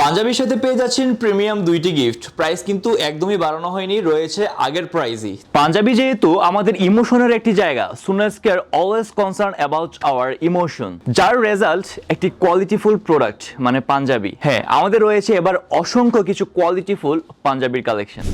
পাঞ্জাবির সাথে পেয়ে যাচ্ছেন প্রিমিয়াম দুইটি গিফট প্রাইস কিন্তু একদমই বাড়ানো হয়নি, রয়েছে আগের প্রাইসই। পাঞ্জাবি যেহেতু আমাদের ইমোশনের একটি জায়গা, সুনেস care always concern about our emotion যার রেজাল্ট একটি কোয়ালিটিফুল প্রোডাক্ট মানে পাঞ্জাবি। হ্যাঁ আমাদের রয়েছে এবার অসংখ্য কিছু কোয়ালিটিফুল পাঞ্জাবির কালেকশন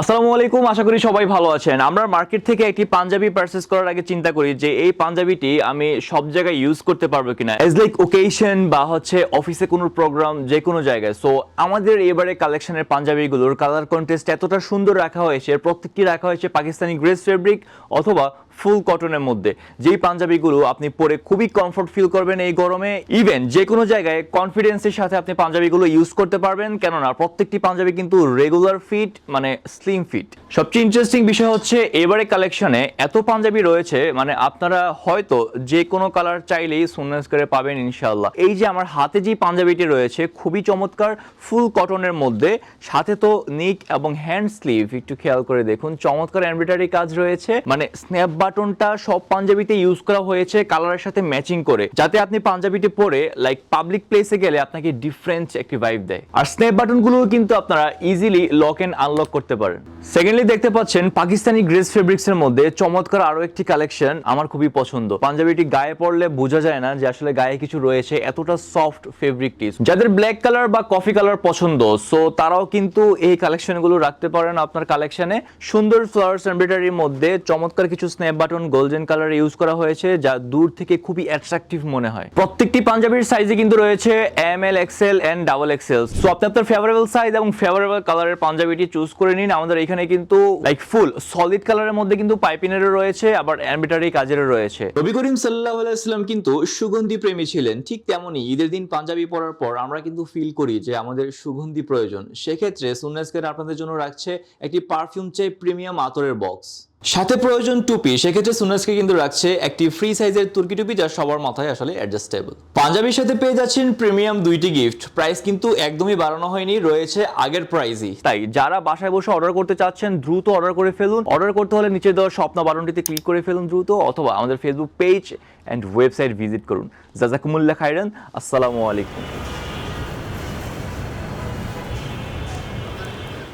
আসসালামু আলাইকুম, আশা করি সবাই ভালো আছেন। আমরা মার্কেট থেকে একটি পাঞ্জাবি পারচেস করার আগে চিন্তা করি যে এই পাঞ্জাবিটি আমি সব জায়গায় ইউজ করতে পারব কিনা। এজ লাইক ওকেশন বা হচ্ছে অফিসে কোনো প্রোগ্রাম যে কোনো জায়গায়। সো আমাদের এবারে কালেকশনের পাঞ্জাবিগুলোর কালার কন্টেস্ট এতটা সুন্দর রাখা হয়েছে, প্রত্যেকটি রাখা হয়েছে পাকিস্তানি গ্রেস ফেব্রিক অথবা ফুল কটনের মধ্যে। যেই পাঞ্জাবিগুলো আপনি পরে খুবই কমফোর্ট ফিল করবেন এই গরমে ইভেন যে কোনো জায়গায় কনফিডেন্সের সাথে আপনি পাঞ্জাবিগুলো ইউজ করতে পারবেন। কেননা প্রত্যেকটি পাঞ্জাবি কিন্তু রেগুলার ফিট মানে স্লিম ফিট সবচেয়ে ইন্টারেস্টিং বিষয় হচ্ছে এবারে কালেকশনে এত পাঞ্জাবি রয়েছে মানে আপনারা হয়তো যে কোনো কালার চাইলেই সুন্নাস করে পাবেন ইনশাল্লাহ এই যে আমার হাতে যে পাঞ্জাবিটি রয়েছে, খুবই চমৎকার ফুল কটনের মধ্যে, সাথে তো নিক এবং হ্যান্ড স্লিভ একটু খেয়াল করে দেখুন, চমৎকার এমব্রয়ডারি কাজ রয়েছে। মানে স্ন্যাপ বাটনটা সব পাঞ্জাবিতে ইউজ করা হয়েছে কালারের সাথে ম্যাচিং করে। যাতে আপনি পাঞ্জাবিটি পরে লাইক পাবলিক প্লেসে গেলে আপনাকে ডিফারেন্ট একটি ভাইব দেয়। আর স্ন্যাপ বাটনগুলো কিন্তু আপনারা ইজিলি লক এন্ড আনলক করতে পারেন। সেকেন্ডলি দেখতে পাচ্ছেন, পাকিস্তানি গ্রেস ফেব্রিক্স এর মধ্যে চমৎকার আরও একটি কালেকশন আমার খুবই পছন্দ। পাঞ্জাবিটি গায়ে পড়লে বোঝা যায় না যে আসলে গায়ে কিছু রয়েছে, এতটা সফট ফেব্রিকটি যাদের ব্ল্যাক কালার বা কফি কালার পছন্দ সো তারাও কিন্তু এই কালেকশনগুলো রাখতে পারেন আপনার কালেকশনে সুন্দর ফ্লাওয়ার্স এমব্রয়ডারির মধ্যে চমৎকার কিছু snap button golden colour use করা হয়েছে, যা দূর থেকে খুবই অ্যাট্রাকটিভ মনে হয়। প্রত্যেকটি পাঞ্জাবির সাইজে কিন্তু রয়েছে M L XL and double XL so আপনি আপনার ফেভারেবল সাইজ এবং ফেভারেবল কালারের পাঞ্জাবিটি চুজ করে নিন। আমাদের এখানে কিন্তু লাইক ফুল সলিড কালারের মধ্যে কিন্তু পাইপিনেরও রয়েছে, আবার এমব্রয়ডারি কাজেরও রয়েছে। নবী করিম সাল্লাহ আলাইসাল্লাম কিন্তু সুগন্ধি প্রেমী ছিলেন। ঠিক তেমনই ঈদের দিন পাঞ্জাবি পরার পর আমরা কিন্তু ফিল করি যে আমাদের সুগন্ধি প্রয়োজন। সেক্ষেত্রে সুন্নাসকের আপনাদের জন্য রাখছে একটি পারফিউম চাই প্রিমিয়াম আতরের বক্স সাথে প্রয়োজন টুপি, সেক্ষেত্রে সুনাসকে কিন্তু রাখছে একটি ফ্রি সাইজের তুর্কি টুপি যা সবার মাথায় আসলে অ্যাডজাস্টেবল পাঞ্জাবির সাথে পেয়ে যাচ্ছেন প্রিমিয়াম দুইটি গিফট প্রাইস কিন্তু একদমই বাড়ানো হয়নি, রয়েছে আগের প্রাইসই তাই যারা বাসায় বসে অর্ডার করতে চাচ্ছেন, দ্রুত অর্ডার করে ফেলুন। অর্ডার করতে হলে নিচে দেওয়া স্বপ্ন বারণটিতে ক্লিক করে ফেলুন দ্রুত, অথবা আমাদের Facebook page and website visit করুন। জাজাকুমুল্লাহ খাইরান আসসালামু আলাইকুম।